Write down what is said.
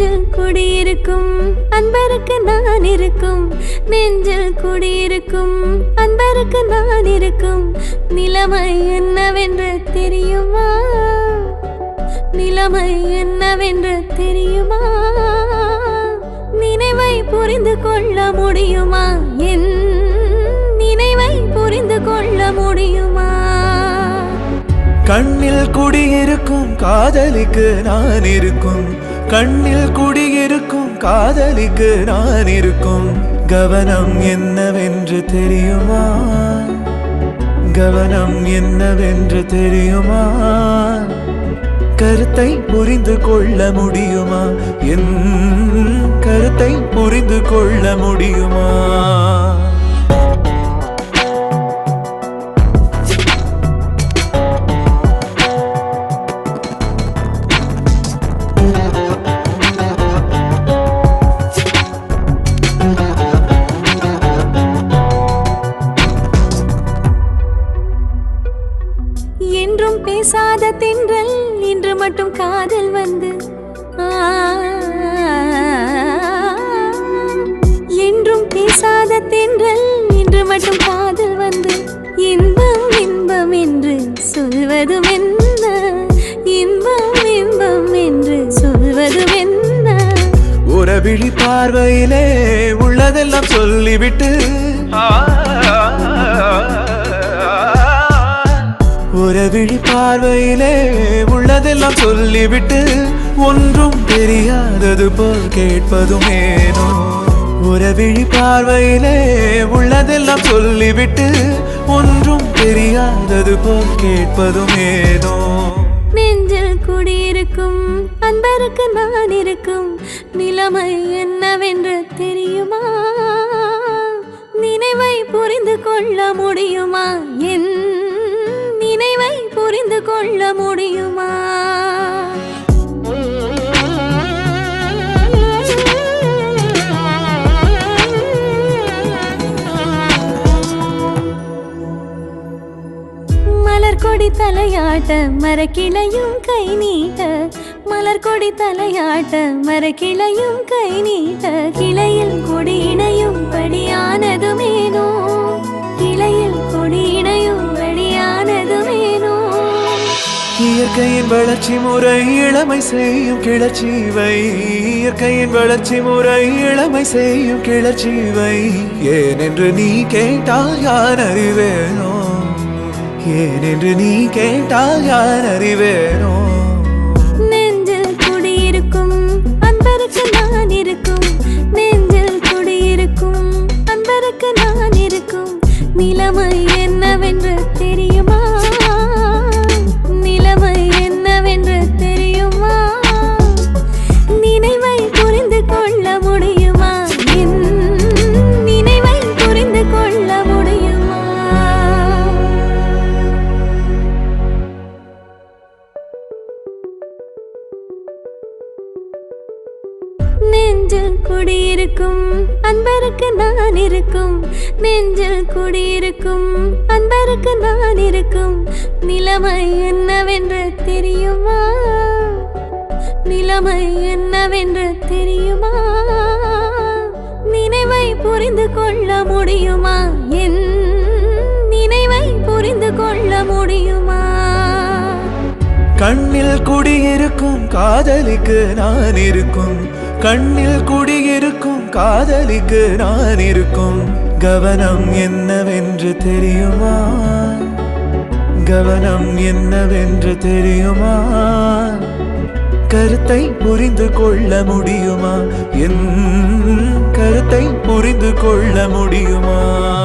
நெஞ்சில் குடியிருக்கும் அன்பருக்கு நான் இருக்கும். நெஞ்சில் குடியிருக்கும் அன்பருக்கு நான் இருக்கும். நிலைமை என்னவென்று தெரியுமா? நிலைமை என்னவென்று தெரியுமா? நினைவை புரிந்து கொள்ள முடியுமா? என் நினைவை புரிந்து கொள்ள முடியுமா? கண்ணில் குடியிருக்கும் காதலிக்கு நான் இருக்கும். கண்ணில் குடியிருக்கும் காதலிக்கு நான் இருக்கும். கவனம் என்னவென்று தெரியுமா? கவனம் என்னவென்று தெரியுமா? கருத்தை புரிந்து கொள்ள முடியுமா? என் கருத்தை புரிந்து கொள்ள முடியுமா? என்றும் பேசாத தென்றல் இன்று மட்டும் காதல் வந்து. ஆ, என்றும் பேசாத தென்றல் இன்று மட்டும் காதல் வந்து. இன்பம் இன்பம் என்று சொல்வதும் என்ன? இன்பம் இன்பம் என்று சொல்வதும் என்ன? உறவிழி பார்வையிலே உள்ளதெல்லாம் சொல்லிவிட்டு விழி பார்வையிலே உள்ளதெல்லாம் சொல்லிவிட்டு ஒன்றும் தெரியாதது போல் கேட்பதும் ஏனோ விழி பார்வையிலே உள்ளதெல்லாம் சொல்லிவிட்டு ஒன்றும் தெரியாதது போல் கேட்பதும் ஏனோ நெஞ்சில் குடியிருக்கும் அன்பருக்கு நான் இருக்கும் நிலைமை என்னவென்று தெரியுமா? நினைவை புரிந்து கொள்ள முடியுமா? என் புரிந்து கொள்ள முடியுமா? மலர் கொடி தலையாட்ட மரக்கிளையும் கை நீட்ட மலர் கொடி தலையாட்ட மரக்கிளையும் கை நீட்ட கிளையில் கொடி இணையும் படியானதுமேனோ கிளையில் இயற்கையின் வளர்ச்சி முறை இளமை செய்யும் கிளர்ச்சிவை. இயற்கையின் வளர்ச்சி முறை இளமை செய்யும் கிளர்ச்சிவை. ஏனென்று நீ கேட்டால் யார் அறிவேனோ? ஏனென்று நீ கேட்டால் யார் அறிவேனோ? நெஞ்சில் குடியிருக்கும் அன்பருக்கு நான் இருக்கும். நெஞ்சில் குடியிருக்கும் அன்பருக்கு நான் இருக்கும். நெஞ்சில் குடியிருக்கும் அன்பருக்கு நான் இருக்கும். நிலைமை என்னவென்று தெரியுமா? நிலைமை என்னவென்று தெரியுமா? நினைவை புரிந்து கொள்ள முடியுமா? என் நினைவை புரிந்து கொள்ள முடியுமா? கண்ணில் குடியிருக்கும் காதலுக்கு நான் இருக்கும். கண்ணில் குடியிருக்கும் காதலிக்கு நான் இருக்கும். கவனம் என்னவென்று தெரியுமா? கவனம் என்னவென்று தெரியுமா? கருத்தை புரிந்து கொள்ள முடியுமா? என் கருத்தை புரிந்து கொள்ள முடியுமா?